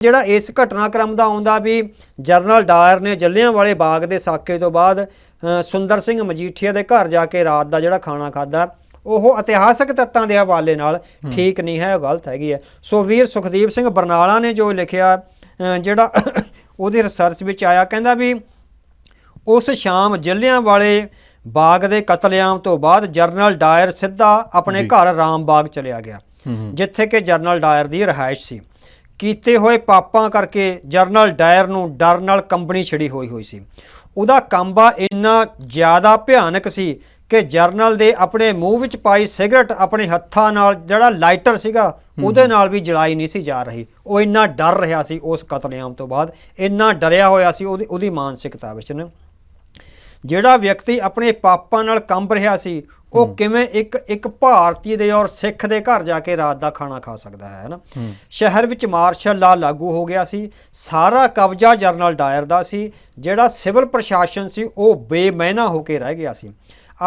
ਜਿਹੜਾ ਇਸ ਘਟਨਾਕ੍ਰਮ ਦਾ ਆਉਂਦਾ ਵੀ ਜਰਨਲ ਡਾਇਰ ਨੇ ਜੱਲਿਆਂਵਾਲੇ ਬਾਗ ਦੇ ਸਾਕੇ ਤੋਂ ਬਾਅਦ ਸੁੰਦਰ ਸਿੰਘ ਮਜੀਠੀਆ ਦੇ ਘਰ ਜਾ ਕੇ ਰਾਤ ਦਾ ਜਿਹੜਾ ਖਾਣਾ ਖਾਦਾ ਉਹ ਇਤਿਹਾਸਕ ਤੱਤਾਂ ਦੇ ਹਵਾਲੇ ਨਾਲ ਠੀਕ ਨਹੀਂ ਹੈ ਉਹ ਗਲਤ ਹੈਗੀ ਹੈ। ਸੋ ਵੀਰ ਸੁਖਦੀਪ ਸਿੰਘ ਬਰਨਾਲਾ ਨੇ ਜੋ ਲਿਖਿਆ ਜਿਹੜਾ ਉਹਦੀ ਰਿਸਰਚ ਵਿੱਚ ਆਇਆ ਕਹਿੰਦਾ ਵੀ ਉਸ ਸ਼ਾਮ ਜੱਲਿਆਂਵਾਲੇ ਬਾਗ ਦੇ ਕਤਲੇਆਮ ਤੋਂ ਬਾਅਦ ਜਰਨਲ ਡਾਇਰ ਸਿੱਧਾ ਆਪਣੇ ਘਰ ਰਾਮਬਾਗ ਚਲਿਆ ਗਿਆ ਜਿੱਥੇ ਕਿ ਜਰਨਲ ਡਾਇਰ ਦੀ ਰਿਹਾਇਸ਼ ਸੀ। ਕੀਤੇ ਹੋਏ ਪਾਪਾਂ ਕਰਕੇ ਜਰਨਲ ਡਾਇਰ ਨੂੰ ਡਰ ਨਾਲ ਕੰਬਣੀ ਛਿੜੀ ਹੋਈ ਹੋਈ ਸੀ। ਉਹਦਾ ਕੰਬਾ ਇੰਨਾ ਜ਼ਿਆਦਾ ਭਿਆਨਕ ਸੀ ਕਿ ਜਰਨਲ ਦੇ ਆਪਣੇ ਮੂੰਹ ਵਿੱਚ ਪਾਈ ਸਿਗਰਟ ਆਪਣੇ ਹੱਥਾਂ ਨਾਲ ਜਿਹੜਾ ਲਾਈਟਰ ਸੀਗਾ ਉਹਦੇ ਨਾਲ ਵੀ ਜਲਾਈ ਨਹੀਂ ਸੀ ਜਾ ਰਹੀ। ਉਹ ਇੰਨਾ ਡਰ ਰਿਹਾ ਸੀ ਉਸ ਕਤਲੇਆਮ ਤੋਂ ਬਾਅਦ ਇੰਨਾ ਡਰਿਆ ਹੋਇਆ ਸੀ ਉਹਦੀ ਉਹਦੀ ਮਾਨਸਿਕਤਾ ਵਿੱਚ ਨਾ। ਜਿਹੜਾ ਵਿਅਕਤੀ ਆਪਣੇ ਪਾਪਾਂ ਨਾਲ ਕੰਬ ਰਿਹਾ ਸੀ ਉਹ ਕਿਵੇਂ ਇੱਕ ਇੱਕ ਭਾਰਤੀ ਦੇ ਔਰ ਸਿੱਖ ਦੇ ਘਰ ਜਾ ਕੇ ਰਾਤ ਦਾ ਖਾਣਾ ਖਾ ਸਕਦਾ ਹੈ ਨਾ? ਸ਼ਹਿਰ ਵਿੱਚ ਮਾਰਸ਼ਲ ਲਾ ਲਾਗੂ ਹੋ ਗਿਆ ਸੀ ਸਾਰਾ ਕਬਜ਼ਾ ਜਰਨਲ ਡਾਇਰ ਦਾ ਸੀ ਜਿਹੜਾ ਸਿਵਲ ਪ੍ਰਸ਼ਾਸਨ ਸੀ ਉਹ ਬੇਮੈਨਾ ਹੋ ਕੇ ਰਹਿ ਗਿਆ ਸੀ।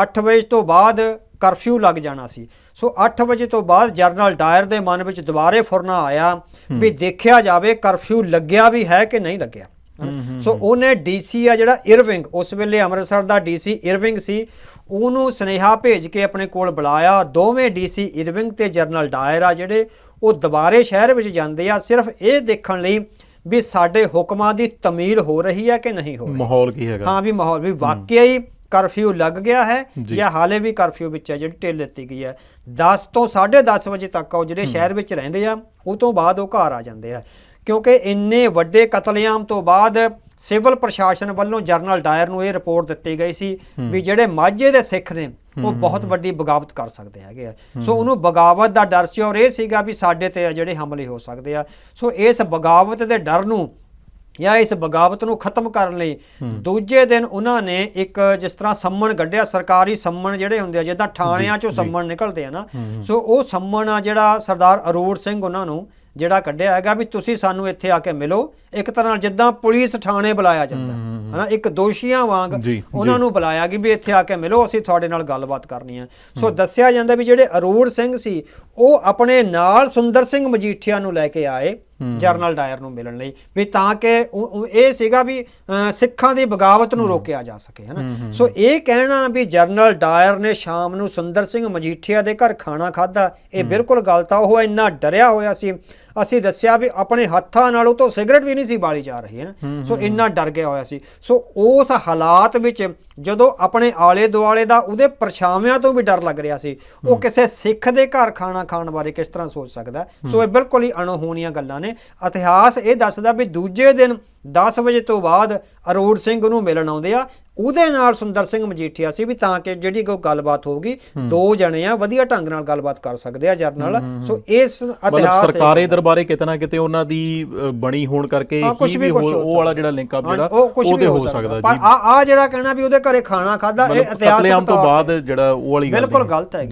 8 ਵਜੇ ਤੋਂ ਬਾਅਦ ਕਰਫਿਊ ਲੱਗ ਜਾਣਾ ਸੀ। ਸੋ 8 ਵਜੇ ਤੋਂ ਬਾਅਦ ਜਰਨਲ ਡਾਇਰ ਦੇ ਮਨ ਵਿੱਚ ਦੁਬਾਰੇ ਫੁਰਨਾ ਆਇਆ ਵੀ ਦੇਖਿਆ ਜਾਵੇ ਕਰਫਿਊ ਲੱਗਿਆ ਵੀ ਹੈ ਕਿ ਨਹੀਂ ਲੱਗਿਆ ਸੋ ਉਹਨੇ ਡੀਸੀ ਆ ਜਿਹੜਾ ਇਰਵਿੰਗ ਉਸ ਵੇਲੇ ਅੰਮ੍ਰਿਤਸਰ ਦਾ ਡੀਸੀ ਇਰਵਿੰਗ ਸੀ ਉਹਨੂੰ ਸੁਨੇਹਾ ਭੇਜ ਕੇ ਆਪਣੇ ਕੋਲ ਬੁਲਾਇਆ। ਦੋਵੇਂ ਡੀਸੀ ਇਰਵਿੰਗ ਤੇ ਜਰਨਲ ਡਾਇਰ ਆ ਜਿਹੜੇ ਉਹ ਦੁਬਾਰੇ ਸ਼ਹਿਰ ਵਿੱਚ ਜਾਂਦੇ ਆ। ਸਿਰਫ ਇਹ ਦੇਖਣ ਲਈ ਵੀ ਸਾਡੇ ਹੁਕਮਾਂ ਦੀ ਤਮੀਲ ਹੋ ਰਹੀ ਹੈ ਕਿ ਨਹੀਂ ਹੋ ਰਹੀ। ਮਾਹੌਲ ਕੀ ਹੈਗਾ? ਹਾਂ ਵੀ ਮਾਹੌਲ ਵੀ ਵਾਕਿਆ ਹੀ ਕਰਫਿਊ ਲੱਗ ਗਿਆ ਹੈ ਜਾਂ। ਹਾਲੇ ਵੀ ਕਰਫਿਊ ਵਿੱਚ ਹੈ ਜਿਹੜੀ ਢਿੱਲ ਦਿੱਤੀ ਗਈ ਹੈ। 10 ਤੋਂ 10:30 ਵਜੇ ਤੱਕ ਉਹ ਜਿਹੜੇ ਸ਼ਹਿਰ ਵਿੱਚ ਰਹਿੰਦੇ ਆ ਉਹ ਤੋਂ ਬਾਅਦ ਉਹ ਘਰ ਆ ਜਾਂਦੇ ਆ। ਕਿਉਂਕਿ ਇੰਨੇ ਵੱਡੇ ਕਤਲੇਆਮ ਤੋਂ ਬਾਅਦ ਸਿਵਲ ਪ੍ਰਸ਼ਾਸਨ ਵੱਲੋਂ ਜਰਨਲ ਡਾਇਰ ਨੂੰ ਇਹ ਰਿਪੋਰਟ ਦਿੱਤੀ ਗਈ ਸੀ ਵੀ ਜਿਹੜੇ ਮਾਝੇ ਦੇ ਸਿੱਖ ਨੇ ਉਹ ਬਹੁਤ ਵੱਡੀ ਬਗਾਵਤ ਕਰ ਸਕਦੇ ਹੈਗੇ ਆ। ਸੋ ਉਹਨੂੰ ਬਗਾਵਤ ਦਾ ਡਰ ਸੀ ਔਰ ਇਹ ਸੀਗਾ ਵੀ ਸਾਡੇ ਤੇ ਜਿਹੜੇ ਹਮਲੇ ਹੋ ਸਕਦੇ ਆ। ਸੋ ਇਸ ਬਗਾਵਤ ਦੇ ਡਰ ਨੂੰ ਜਾਂ ਇਸ ਬਗਾਵਤ ਨੂੰ ਖਤਮ ਕਰਨ ਲਈ ਦੂਜੇ ਦਿਨ ਉਹਨਾਂ ਨੇ ਇੱਕ ਜਿਸ ਤਰ੍ਹਾਂ ਸੰਮਣ ਕੱਢਿਆ ਸਰਕਾਰੀ ਸੰਮਣ ਜਿਹੜੇ ਹੁੰਦੇ ਆ ਜਿੱਦਾਂ ਥਾਣਿਆਂ ਚੋਂ ਸੰਮਣ ਨਿਕਲਦੇ ਆ ਨਾ ਸੋ ਉਹ ਸੰਮਣ ਆ ਜਿਹੜਾ ਸਰਦਾਰ ਅਰੋੜ ਸਿੰਘ ਉਹਨਾਂ ਨੂੰ ਜਿਹੜਾ ਕੱਢਿਆ ਹੈਗਾ ਵੀ ਤੁਸੀਂ ਸਾਨੂੰ ਇੱਥੇ ਆ ਕੇ ਮਿਲੋ। ਇੱਕ ਤਰ੍ਹਾਂ ਨਾਲ ਜਿੱਦਾਂ ਪੁਲਿਸ ਥਾਣੇ ਬੁਲਾਇਆ ਜਾਂਦਾ। ਹਨਾ ਇੱਕ ਦੋਸ਼ੀਆਂ ਵਾਂਗ ਉਹਨਾਂ ਨੂੰ ਬੁਲਾਇਆ ਕਿ ਵੀ ਇੱਥੇ ਆ ਕੇ ਮਿਲੋ ਅਸੀਂ ਤੁਹਾਡੇ ਨਾਲ ਗੱਲਬਾਤ ਕਰਨੀ ਹੈ ਸੋ ਦੱਸਿਆ ਜਾਂਦਾ ਵੀ ਜਿਹੜੇ ਅਰੋੜ ਸਿੰਘ ਸੀ ਉਹ ਆਪਣੇ ਨਾਲ ਸੁੰਦਰ ਸਿੰਘ ਮਜੀਠੀਆ ਨੂੰ ਲੈ ਕੇ ਆਏ ਜਰਨਲ ਡਾਇਰ ਨੂੰ ਮਿਲਣ ਲਈ। ਵੀ ਤਾਂ ਕਿ ਇਹ ਸੀਗਾ ਵੀ ਸਿੱਖਾਂ ਦੀ ਬਗਾਵਤ ਨੂੰ ਰੋਕਿਆ ਜਾ ਸਕੇ ਹਨਾ। ਸੋ ਇਹ ਕਹਿਣਾ ਵੀ ਜਰਨਲ ਡਾਇਰ ਨੇ ਸ਼ਾਮ ਨੂੰ ਸੁੰਦਰ ਸਿੰਘ ਮਜੀਠੀਆ ਦੇ ਘਰ ਖਾਣਾ ਖਾਦਾ ਇਹ ਬਿਲਕੁਲ ਗਲਤ ਆ ਉਹ ਇੰਨਾ ਡਰਿਆ ਹੋਇਆ ਸੀ। ਅਸੀਂ ਦੱਸਿਆ ਵੀ ਆਪਣੇ ਹੱਥਾਂ ਨਾਲ ਉਹ ਤੋਂ ਸਿਗਰਟ ਵੀ ਨਹੀਂ ਸੀ ਬਾਲੀ ਜਾ ਰਹੀ ਹੈ ਨਾ? ਸੋ ਇੰਨਾ ਡਰ ਗਿਆ ਹੋਇਆ ਸੀ। ਸੋ ਉਸ ਹਾਲਾਤ ਵਿੱਚ ਜਦੋਂ ਆਪਣੇ ਆਲੇ ਦੁਆਲੇ ਦਾ ਉਹਦੇ ਪਰਛਾਵਿਆਂ ਤੋਂ ਵੀ ਡਰ ਲੱਗ ਰਿਹਾ ਸੀ ਉਹ ਕਿਸੇ ਸਿੱਖ ਦੇ ਘਰ ਖਾਣਾ ਖਾਣ ਬਾਰੇ ਕਿਸ ਤਰ੍ਹਾਂ ਸੋਚ ਸਕਦਾ? ਸੋ ਇਹ ਬਿਲਕੁਲ ਹੀ ਅਣਹੋਣੀਆਂ ਗੱਲਾਂ ਨੇ। ਇਤਿਹਾਸ ਇਹ ਦੱਸਦਾ ਵੀ ਦੂਜੇ ਦਿਨ 10 ਵਜੇ ਤੋਂ ਬਾਅਦ ਅਰੋੜ ਸਿੰਘ ਨੂੰ ਮਿਲਣ ਆਉਂਦੇ ਆ। ਉਹਦੇ ਨਾਲ ਸੁੰਦਰ ਸਿੰਘ ਮਜੀਠੀਆ ਸੀ ਵੀ ਤਾਂ ਕਿ ਜਿਹੜੀ ਕੋਈ ਗੱਲਬਾਤ ਹੋਊਗੀ ਦੋ ਜਣੇ ਆ ਵਧੀਆ ਢੰਗ ਨਾਲ ਗੱਲਬਾਤ ਕਰ ਸਕਦੇ ਆ ਜਰਨਲ। ਸੋ ਇਸ ਇਤਿਹਾਸ ਸਰਕਾਰੀ ਦਰਬਾਰੇ ਕਿਤੇ ਨਾ ਕਿਤੇ ਉਹਨਾਂ ਦੀ ਬਣੀ ਹੋਣ ਕਰਕੇ ਹਾਂ, ਉਹ ਵਾਲਾ ਜਿਹੜਾ ਲਿੰਕ ਅਪ ਜਿਹੜਾ ਉਹਦੇ ਹੋ ਸਕਦਾ। ਪਰ ਜੀ। ਆ ਆ ਜਿਹੜਾ ਕਹਿਣਾ ਵੀ ਉਹਦੇ ਘਰੇ ਖਾਣਾ ਖਾਦਾ ਇਹ ਕਤਲੇਆਮ ਤੋਂ ਬਾਅਦ ਜਿਹੜਾ ਉਹ ਵਾਲੀ ਗੱਲ ਬਿਲਕੁਲ। ਗਲਤ ਹੈ